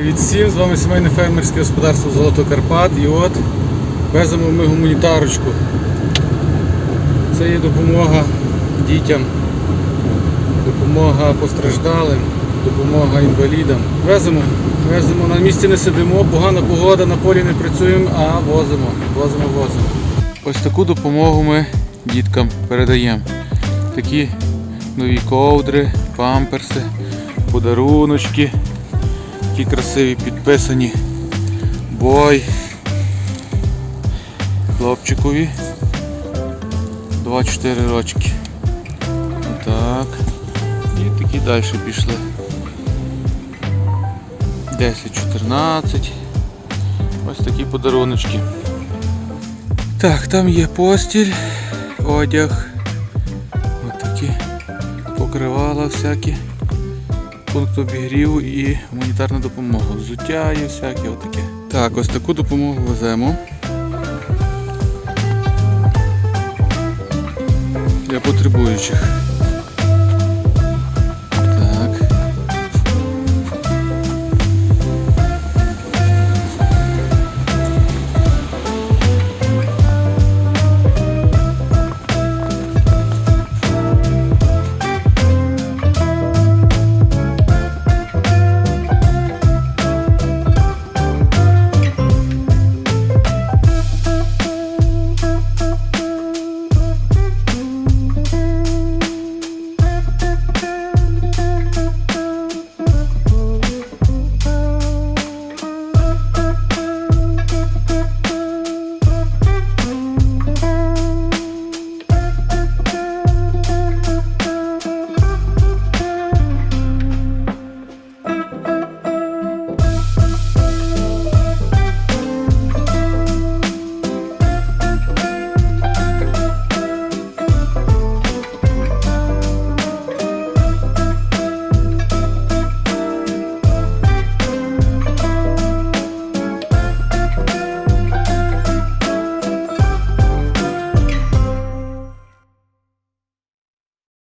Привіт всім, з вами сімейне фермерське господарство Золото Карпат і от веземо ми гуманітарочку. Це є допомога дітям, допомога постраждалим, допомога інвалідам. Веземо, веземо, на місці не сидимо, погана погода, на полі не працюємо, а возимо, возимо, возимо. Ось таку допомогу ми діткам передаємо. Такі нові ковдри, памперси, подаруночки. Такі красиві підписані бой хлопчикові 2-4 рочки. Отак. І такі далі пішли. 10-14. Ось такі подаруночки. Так, там є постіль, одяг. Ось такі покривала всякі пункт обігріву і гуманітарна допомога. Взуття і всяке отаке. Так, ось таку допомогу веземо. Для потребуючих.